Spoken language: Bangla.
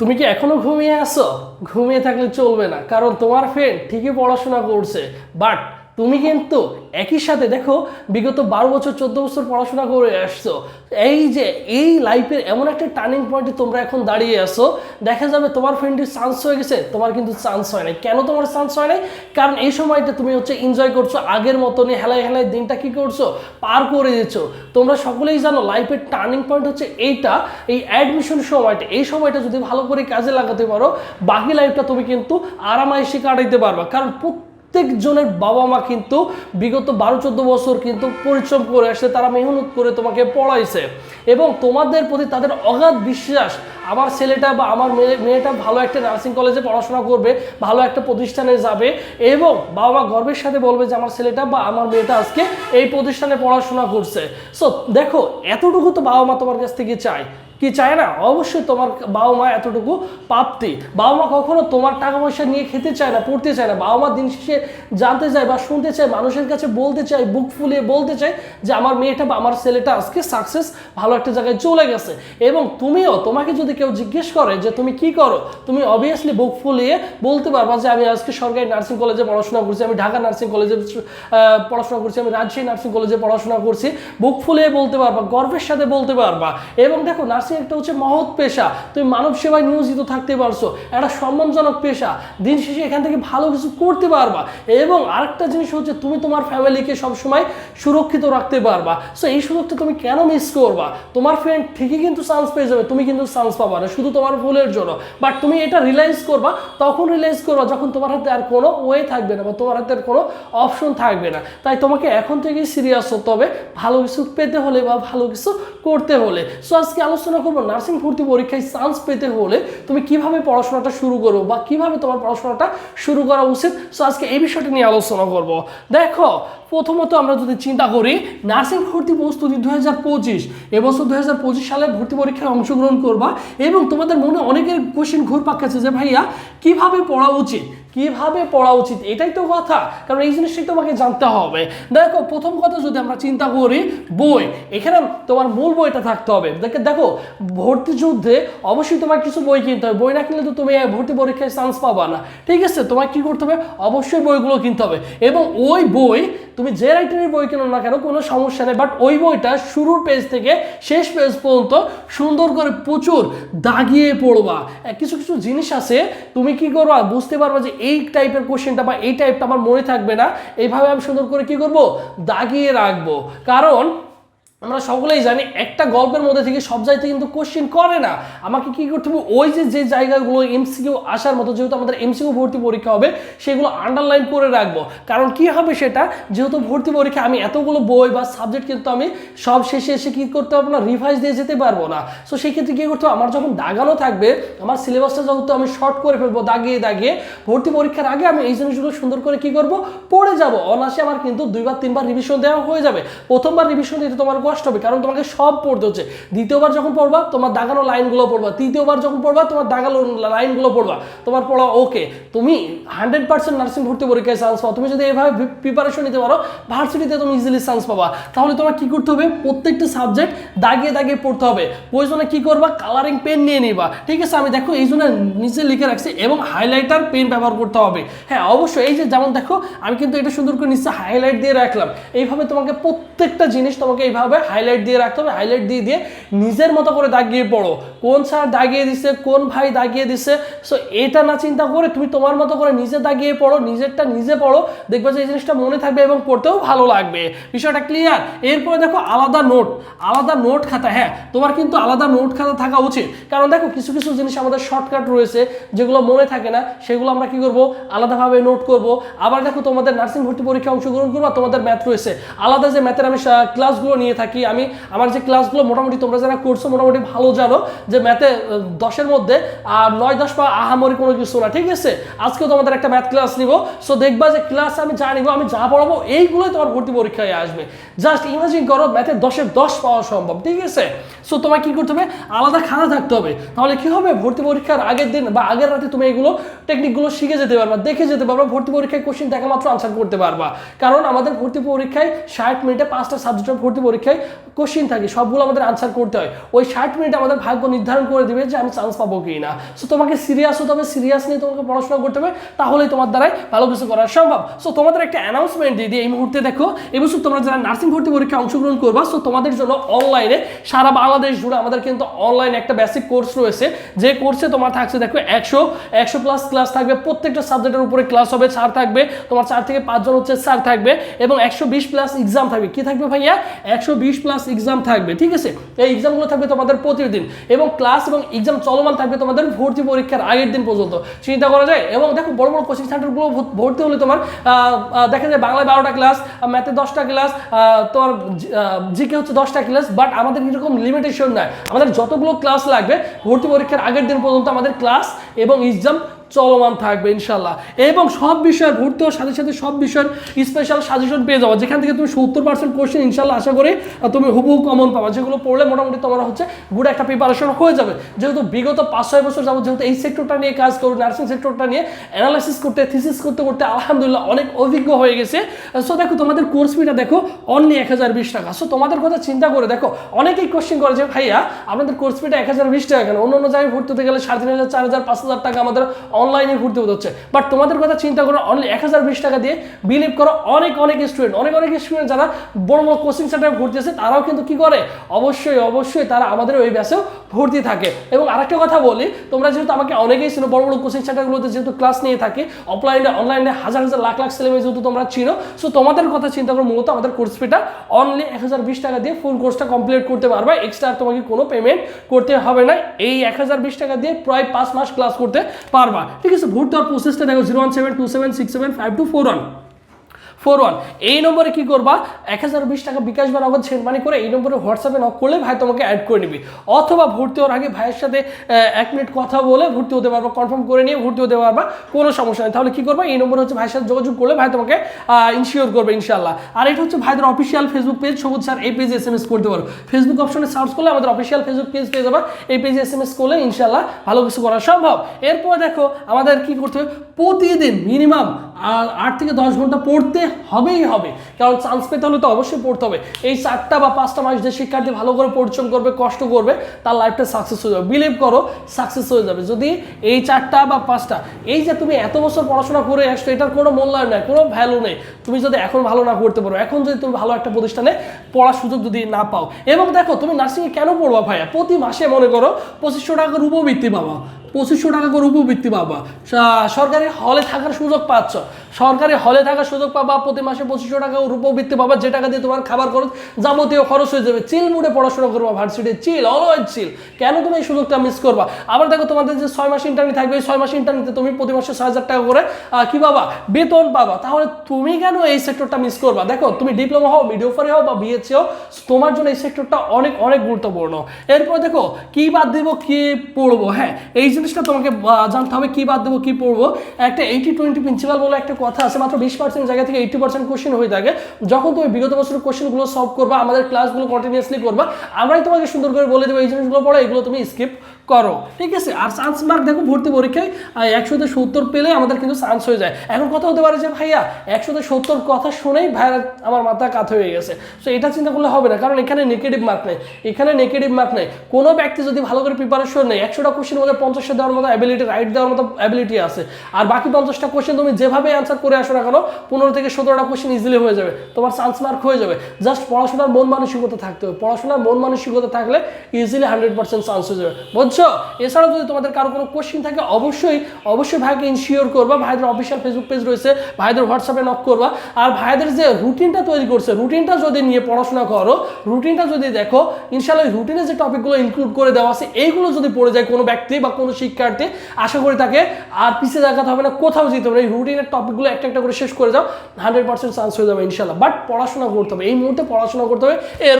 তুমি কি এখনও ঘুমিয়ে আসো ঘুমিয়ে থাকলে চলবে না। কারণ তোমার ফ্রেন্ড ঠিকই পড়াশোনা করছে বাট তুমি কিন্তু একই সাথে দেখো, বিগত বারো বছর, চোদ্দ বছর পড়াশোনা করে আসছো। এই যে, এই লাইফের এমন একটা টার্নিং পয়েন্টে তোমরা এখন দাঁড়িয়ে আসো দেখা যাবে তোমার ফ্রেন্ডের চান্স হয়ে গেছে, তোমার কিন্তু চান্স হয় নাই। কেন তোমার চান্স হয় নাই? কারণ এই সময়টা তুমি হচ্ছে এনজয় করছ, আগের মতনই হেলায় হেলায় দিনটা কি করছ? পার করে দিচ্ছ তোমরা সকলেই জানো লাইফের টার্নিং পয়েন্ট হচ্ছে এইটা, এই অ্যাডমিশন সময়টা, এই সময়টা যদি ভালো করে কাজে লাগাতে পারো, বাকি লাইফটা তুমি কিন্তু আরামাইশে কাটাইতে পারবা। কারণ প্রত্যেকজনের বাবা মা কিন্তু বিগত বারো চোদ্দ বছর কিন্তু পরিশ্রম করে আসছে, তারা মেহনত করে তোমাকে পড়াইছে। এবং তোমাদের প্রতি তাদের অগাধ বিশ্বাস, আমার ছেলেটা বা আমার মেয়ে, মেয়েটা ভালো একটা নার্সিং কলেজে পড়াশোনা করবে, ভালো একটা প্রতিষ্ঠানে যাবে এবং বাবা মা গর্বের সাথে বলবে যে, আমার ছেলেটা বা আমার মেয়েটা আজকে এই প্রতিষ্ঠানে পড়াশোনা করছে। সো দেখো, এতটুকু তো বাবা মা তোমার কাছ থেকে চায়। কি চায় না? অবশ্যই তোমার বাবা মা এতটুকু প্রাপ্তি বাবা মা কখনো তোমার টাকা পয়সা নিয়ে খেতে চায় না, পড়তে চায় না। বাবা মা দিন শেষে জানতে চায় বা শুনতে চায়, মানুষের কাছে বলতে চায়, বুক ফুলিয়ে বলতে চায় যে আমার মেয়েটা বা আমার ছেলেটা আজকে সাকসেস ভালো একটা জায়গায় চলে গেছে। এবং তুমিও, তোমাকে যদি কেউ জিজ্ঞেস করে যে তুমি কি করো, তুমি অবভিয়াসলি বুক ফুলিয়ে বলতে পারবা যে আমি আজকে সরকারি নার্সিং কলেজে পড়াশোনা করছি, আমি ঢাকা নার্সিং কলেজে পড়াশোনা করছি, আমি রাজশাহী নার্সিং কলেজে পড়াশোনা করছি। বুক ফুলিয়ে বলতে পারবা, গর্বের সাথে বলতে পারবা। এবং দেখো নার্সিং একটা হচ্ছে মহৎ পেশা। তুমি মানব সেবায় নিয়োজিত থাকতে পারছ। একটা সম্মানজনক পেশা। দিন শেষে এখান থেকে ভালো কিছু করতে পারবা। এবং আরেকটা জিনিস হচ্ছে তুমি তোমার ফ্যামিলিকে সবসময় সুরক্ষিত রাখতে পারবা। সো এই সুযোগটা তুমি কেন মিস করবা? তোমার ফ্রেন্ড ঠিকই কিন্তু চান্স পেয়ে যাবে, তুমি কিন্তু চান্স পাবা না। শুধু তোমার ভুলের জন্য। বাট তুমি এটা রিলাইজ করবা, তখন রিলাইজ করবা যখন তোমার হাতে আর কোনো ওয়ে থাকবে না বা তোমার হাতে আর কোনো অপশন থাকবে না। তাই তোমাকে এখন থেকেই সিরিয়াস হতে হবে। ভালো কিছু পেতে হলে বা ভালো কিছু করতে হলে। সো আজকে আলোচনা করব নার্সিং ভর্তি পরীক্ষায় চান্স পেতে হলে তুমি কীভাবে পড়াশোনাটা শুরু করব বা কীভাবে তোমার পড়াশোনাটা শুরু করা উচিত? সো আজকে এই বিষয়টা নিয়ে আলোচনা করব। দেখো, প্রথমত আমরা যদি চিন্তা করি নার্সিং ভর্তি প্রস্তুতি দু হাজার পঁচিশ এবছর দু হাজার পঁচিশ সালে ভর্তি পরীক্ষায় অংশগ্রহণ করবা এবং তোমাদের মনে অনেকের কোশ্চেন ঘুর পাকাচ্ছে যে, ভাইয়া, কীভাবে পড়া উচিত? কীভাবে পড়া উচিত? এটাই তো কথা। কারণ এই জিনিসটাই তোমাকে জানতে হবে। দেখো, প্রথম কথা যদি আমরা চিন্তা করি, বই। এখানে তোমার মূল বইটা থাকতে হবে। দেখে, দেখো, ভর্তি যুদ্ধে অবশ্যই তোমার কিছু বই কিনতে হবে। বই না কিনলে তো তুমি ভর্তি পরীক্ষায় চান্স পাবা না। ঠিক আছে? তোমার কি করতে হবে? অবশ্যই বইগুলো কিনতে হবে। এবং ওই বই তুমি যে রাইটারের বই কেনো না কেন, কোনো সমস্যা নেই। বাট ওই বইটা শুরুর পেজ থেকে শেষ পেজ পর্যন্ত সুন্দর করে প্রচুর দাগিয়ে পড়বা। কিছু কিছু জিনিস আছে। তুমি কি করবা? বুঝতে পারবা যে এই টাইপের কোশ্চেনটা বা এই টাইপটা আমার মনে থাকবে না। এইভাবে আমি সুন্দর করে কি করব? দাগিয়ে রাখব। কারণ আমরা সকলেই জানি, একটা গল্পের মধ্যে থেকে সব জায়গাতে কিন্তু কোশ্চেন করে না। আমাকে কি করতে হবে? ওই যে যে জায়গাগুলো এমসিকিউ আসার মতো, যেহেতু আমাদের এমসিকিউ ভর্তি পরীক্ষা হবে, সেগুলো আন্ডারলাইন করে রাখব। কারণ কি হবে সেটা? যেহেতু ভর্তি পরীক্ষা, আমি এতগুলো বই বা সাবজেক্ট কিন্তু আমি সব শেষে এসে কি করতে পারব না রিভাইজ দিয়ে যেতে পারব না। সো সেই ক্ষেত্রে কি করতে হবে? আমার যখন দাগানো থাকবে, আমার সিলেবাসটা যেহেতু আমি শর্ট করে ফেলব দাগিয়ে দাগিয়ে, ভর্তি পরীক্ষার আগে আমি এই জিনিসগুলো সুন্দর করে কি করব? পড়ে যাব। অনাসে আমার কিন্তু দুইবার, তিনবার রিভিশন দেওয়া হয়ে যাবে। প্রথমবার রিভিশন দিতে তোমার কষ্ট হবে, কারণ তোমাকে সব পড়তে হচ্ছে। দ্বিতীয়বার যখন পড়বা, তোমার দাগানো লাইনগুলো পড়বা। তৃতীয়বার যখন পড়বা, তোমার দাগানো লাইনগুলো পড়বা। তোমার পড়া ওকে তুমি হান্ড্রেড পার্সেন্ট নার্সিং ভর্তি পরীক্ষায় চান্স পাও। তুমি যদি এভাবে প্রিপারেশন নিতে পারো, ভার্সিটিতে তুমি ইজিলি চান্স পাবা। তাহলে তোমার কি করতে হবে? প্রত্যেকটা সাবজেক্ট দাগিয়ে দাগিয়ে পড়তে হবে। প্রয়োজনে কি করবা? কালারিং পেন নিয়ে নিবা। ঠিক আছে, আমি দেখো এই জন্য নিচে লিখে রাখছি এবং হাইলাইটার পেন ব্যবহার করতে হবে। হ্যাঁ অবশ্যই এই যে যেমন দেখো, আমি কিন্তু এটা সুন্দর করে নিচে হাইলাইট দিয়ে রাখলাম। এইভাবে তোমাকে প্রত্যেকটা জিনিস তোমাকে এইভাবে হাইলাইট দিয়ে রাখতে হবে হাইলাইট দিয়ে দিয়ে নিজের মতো করে দাগিয়ে পড়ো। কোন স্যার দাগিয়ে দিছে, কোন ভাই দাগিয়ে দিছে? সো এটা না চিন্তা করে তুমি তোমার মতো করে নিজে দাগিয়ে পড়ো, নিজেরটা নিজে পড়ো, দেখবে যে এই জিনিসটা মনে থাকবে এবং পড়তেও ভালো লাগবে। বিষয়টা ক্লিয়ার এরপরে দেখো আলাদা নোট আলাদা নোট খাতা হ্যাঁ তোমার কিন্তু আলাদা নোট খাতা থাকা উচিত। কারণ দেখো, কিছু কিছু জিনিস আমাদের শর্টকাট রয়েছে, যেগুলো মনে থাকে না, সেগুলো আমরা কি করব? আলাদাভাবে নোট করব। আবার দেখো তোমাদের নার্সিং ভর্তি পরীক্ষা অংশগ্রহণ করব, তোমাদের ম্যাথ রয়েছে। আলাদা যে ম্যাথের আমি ক্লাসগুলো নিয়ে থাকি আমি আমার যে ক্লাসগুলো মোটামুটি তোমরা যারা করছ মোটামুটি ভালো জানো যে ম্যাথে দশের মধ্যে আর নয় দশ বা আহামরি কোনো কিছু না, ঠিক আছে? আজকেও তোমাদের একটা ম্যাথ ক্লাস নিব। সো দেখবা যে ক্লাস আমি যা নিব, আমি যা পড়াবো, এইগুলোই তোমার ভর্তি পরীক্ষায় আসবে। জাস্ট ইমাজিন করো ম্যাথে দশের দশ পাওয়া সম্ভব, ঠিক আছে? সো তোমায় কি করতে হবে? আলাদা খাতা থাকতে হবে। তাহলে কি হবে? ভর্তি পরীক্ষার আগের দিন বা আগের রাতে তুমি এগুলো টেকনিকগুলো শিখে যেতে পারবা, দেখে যেতে পারবা, ভর্তি পরীক্ষায় কোশ্চেন দেখা মাত্র আনসার করতে পারবা। কারণ আমাদের ভর্তি পরীক্ষায় ষাট মিনিটে পাঁচটা সাবজেক্টের ভর্তি পরীক্ষায় কোশ্চিন থাকে, সবগুলো আমাদের আনসার করতে হয়। ওই ষাট মিনিট আমাদের ভাগ্য নির্ধারণ করে দিবে যে আমি চান্স পাবো কি না সো তোমাকে সিরিয়াস হতে হবে সিরিয়াস নিয়ে তোমাকে পড়াশোনা করতে হবে, তাহলেই তোমার দ্বারাই ভালো কিছু করা সম্ভব। সো তোমাদের একটা অ্যানাউন্সমেন্ট দিয়ে দিই, এই মুহূর্তে দেখো এবছর তোমরা যারা নার্সিং ভর্তি পরীক্ষা অংশগ্রহণ করবা সো তোমাদের জন্য অনলাইনে সারা বাংলাদেশ জুড়ে আমাদের কিন্তু অনলাইনে একটা বেসিক কোর্স রয়েছে। যে কোর্সে তোমার থাকছে, দেখো, একশো একশো প্লাস ক্লাস থাকবে, প্রত্যেকটা সাবজেক্টের উপরে ক্লাস হবে স্যার থাকবে, তোমার চার থেকে পাঁচজন হচ্ছে স্যার থাকবে, এবং একশো বিশ প্লাস এক্সাম থাকবে। কি থাকবে ভাইয়া? একশো বিশ প্লাস এক্সাম থাকবে, ঠিক আছে? এই এক্সামগুলো থাকবে তোমাদের প্রতিদিন এবং ক্লাস এবং এক্সাম চলমান থাকবে তোমাদের ভর্তি পরীক্ষার আগের দিন পর্যন্ত। চিন্তা করা যায়? এবং দেখো, বড় বড় কোচিং সেন্টারগুলো ভর্তি হলে তোমার দেখা যায় বাংলায় বারোটা ক্লাস ম্যাথে দশটা ক্লাস তোমার জিকে হচ্ছে দশটা ক্লাস বাট আমাদের এরকম লিমিটেশন নাই। আমাদের যতগুলো ক্লাস লাগবে, ভর্তি পরীক্ষার আগের দিন পর্যন্ত আমাদের ক্লাস এবং এক্সাম চলমান থাকবে ইনশাল্লাহ এবং সব বিষয়ের ভর্তি হওয়ার সাথে সাথে সব বিষয়ের স্পেশাল সাজেশন পেয়ে যাব যেখান থেকে তুমি সত্তর পার্সেন্ট কোশ্চেন ইনশাল্লাহ আশা করি তুমি হুবহু কমন পাবা। যেগুলো পড়লে মোটামুটি তোমার হচ্ছে গুড একটা প্রিপারেশন হয়ে যাবে। যেহেতু বিগত পাঁচ ছয় বছর যাব যেহেতু এই সেক্টরটা নিয়ে কাজ করো নার্সিং সেক্টরটা নিয়ে অ্যানালাইসিস করতে থিসিস করতে করতে আলহামদুলিল্লাহ অনেক অভিজ্ঞ হয়ে গেছে। সো দেখো, তোমাদের কোর্স ফিটা দেখো অনলি এক হাজার বিশ টাকা। সো তোমাদের কথা চিন্তা করে দেখো, অনেকেই কোশ্চেন করে যে, ভাইয়া, আপনাদের কোর্স ফিটা এক হাজার বিশ টাকা কেন? অন্য অন্য জায়গায় ভর্তি হতে গেলে সাড়ে তিন হাজার, চার হাজার, পাঁচ হাজার টাকা আমাদের অনলাইনে ঘুরতে হচ্ছে। বাট তোমাদের কথা চিন্তা করো অনলি এক হাজার বিশ টাকা দিয়ে বিলিভ করো, অনেক অনেক স্টুডেন্ট অনেক অনেক স্টুডেন্ট যারা বড় বড় কোচিং সেন্টারে ভর্তি আছে, তারাও কিন্তু কি করে? অবশ্যই অবশ্যই তারা আমাদের ওই ব্যাসেও ভর্তি থাকে। এবং আরেকটা কথা বলি, তোমরা যেহেতু আমাকে অনেকেই ছিল বড় বড় কোচিং সেন্টারগুলোতে যেহেতু ক্লাস নিয়ে থাকে অফলাইনে অনলাইনে হাজার হাজার, লাখ লাখ ছেলেমেয়ে যেহেতু তোমরা চিনো সো তোমাদের কথা চিন্তা করো, মূলত আমাদের কোর্স ফিটা অনলি এক হাজার বিশ টাকা দিয়ে ফুল কোর্সটা কমপ্লিট করতে পারবে এক্সট্রা তোমাকে কোনো পেমেন্ট করতে হবে না। এই এক হাজার বিশ টাকা দিয়ে প্রায় পাঁচ মাস ক্লাস করতে পারবা। ঠিক আছে, ভোট দেওয়ার প্রসেসটা দেখো zero one seven two seven six seven five two four one four one. এই নম্বরে কি করবা? এক হাজার বিশ টাকা বিকাশ বা নগদ সেন্ড মানি করে এই নম্বরে হোয়াটসঅ্যাপে নক করলে ভাই তোমাকে অ্যাড করে নিবি। অথবা ভর্তি হওয়ার আগে ভাইয়ের সাথে এক মিনিট কথা বলে ভর্তি হতে পারবা কনফার্ম করে নিয়ে ভর্তি হতে পারবা, কোনো সমস্যা নেই। তাহলে কি করবা? এই নম্বরে হচ্ছে ভাইয়ের সাথে যোগাযোগ করলে ভাই তোমাকে ইনশিওর করবে ইনশাল্লাহ আর এটা হচ্ছে ভাইদের official Facebook page Sabuj sir, এই পেজে এস এম এস করতে পারো। ফেসবুক অপশনে সার্চ করলে আমাদের অফিসিয়াল ফেসবুক পেজ পেয়ে যাবা। এই পেজে এস এম এস করলে ইনশাল্লাহ ভালো কিছু করা সম্ভব। এরপর দেখো, আমাদের কি করতে হবে? প্রতিদিন মিনিমাম আট থেকে দশ ঘণ্টা পড়তে হবেই হবে। কারণ চান্স পেতে হলে তো অবশ্যই পড়তে হবে। এই চারটা বা পাঁচটা মাস যে শিক্ষার্থী ভালো করে পরিশ্রম করবে, কষ্ট করবে, তার লাইফটা সাকসেস হয়ে যাবে। বিলিভ করো সাকসেস হয়ে যাবে। যদি এই চারটা বা পাঁচটা, এই যে তুমি এত বছর পড়াশোনা করে আসছো, এটার কোনো মূল্যায়ন নেই, কোনো ভ্যালু নেই। তুমি যদি এখন ভালো না করতে পারো, এখন যদি তুমি ভালো একটা প্রতিষ্ঠানে পড়ার সুযোগ যদি না পাও, এবং দেখো, তুমি নার্সিংয়ে কেন পড়বা ভাইয়া? প্রতি মাসে মনে করো, পঁচিশশো টাকার উপবৃত্তি পাবা। পঁচিশশো টাকা করে উপবৃত্তি পাবা। সরকারি হলে থাকার সুযোগ পাচ্ছ। সরকারি হলে থাকার সুযোগ পাবা, প্রতি মাসে পঁচিশশো টাকা উপবৃত্তি পাবা, যে টাকা দিয়ে তোমার খাবার খরচ যাবতীয় খরচ হয়ে যাবে। চিল মুডে পড়াশোনা করবা ভার্সিটি চিল অলওয়েজ চিল কেন তুমি এই সুযোগটা মিস করবা? আবার দেখো তোমাদের যে ছয় মাস ইন্টারনি থাকবে, এই ছয় মাস ইন্টারনিতে তুমি প্রতি মাসে ছয় হাজার টাকা করে কি পাবা? বেতন পাবা। তাহলে তুমি কেন এই সেক্টরটা মিস করবা? দেখো, তুমি ডিপ্লোমা হও মিডিওফারে হও বা বিএসসি হও, তোমার জন্য এই সেক্টরটা অনেক অনেক গুরুত্বপূর্ণ। এরপর দেখো, কি বাদ দেবো, কি পড়ব? হ্যাঁ এই জিনিসটা তোমাকে জানতে হবে, কি বাদ দেবো, কি পড়ব? একটা এইটি টোয়েন্টি প্রিন্সিপাল বলে একটা কথা আছে, মাত্র বিশ পার্সেন্ট জায়গা থেকে এইটি পার্সেন্ট কোশ্চেন হয়ে থাকে। যখন তুমি বিগত বছরের কোশ্চেনগুলো সলভ করবা, আমাদের ক্লাসগুলো কন্টিনিউসলি করবা, আমরাই তোমাকে সুন্দর করে বলে দেবো, এই জিনিসগুলো পড়ো, এগুলো তুমি স্কিপ করো। ঠিক আছে? আর চান্স মার্ক দেখো, ভর্তি পরীক্ষায় একশোতে সত্তর পেলে আমাদের কিন্তু চান্স হয়ে যায়। এখন কথা হতে পারে যে, ভাইয়া, একশোতে সত্তর কথা শুনেই ভাইয়া আমার মাথা কাত হয়ে গেছে। সো এটা চিন্তা করলে হবে না, কারণ এখানে নেগেটিভ মার্ক নেই। এখানে নেগেটিভ মার্ক নেই। কোনো ব্যক্তি যদি ভালো করে প্রিপারেশন নেই একশোটা কোশ্চেন মধ্যে পঞ্চাশটা দেওয়ার মতো অ্যাবিলিটি রাইট দেওয়ার মতো অ্যাবিলিটি আছে। আর বাকি পঞ্চাশটা কোশ্চেন তুমি যেভাবে অ্যান্সার করে আসো না কেন, পনেরো থেকে সতেরোটা কোশ্চেন ইজিলি হয়ে যাবে। তোমার চান্স মার্ক হয়ে যাবে। জাস্ট পড়াশোনার মন মানসিকতা থাকতে হবে। পড়াশোনার মন মানসিকতা থাকলে ইজিলি হান্ড্রেড পার্সেন্ট চান্স হয়ে যাবে। বুঝছ? এছাড়াও যদি তোমাদের কারও কোনো কোশ্চেন থাকে, অবশ্যই অবশ্যই ভাইকে ইনশিওর করবা। ভাইদের অফিসিয়াল ফেসবুক পেজ রয়েছে, ভাইদের হোয়াটসঅ্যাপে নক করবা। আর ভাইদের যে রুটিনটা তৈরি করছে রুটিনটা যদি নিয়ে পড়াশোনা করো রুটিনটা যদি দেখো ইনশাল্লাহ রুটিনে যে টপিকগুলো ইনক্লুড করে দেওয়া আছে, এইগুলো যদি পড়ে যায় কোনো ব্যক্তি বা কোনো শিক্ষার্থী, আশা করি তাকে আর পিছিয়ে দেখাতে হবে না, কোথাও যেতে হবে এই রুটিনের টপিকগুলো একটা একটা করে শেষ করে যাও হান্ড্রেড পার্সেন্ট চান্স হয়ে যাবে ইনশাল্লাহ বাট পড়াশোনা করতে হবে। এই মুহূর্তে পড়াশোনা করতে হবে। এর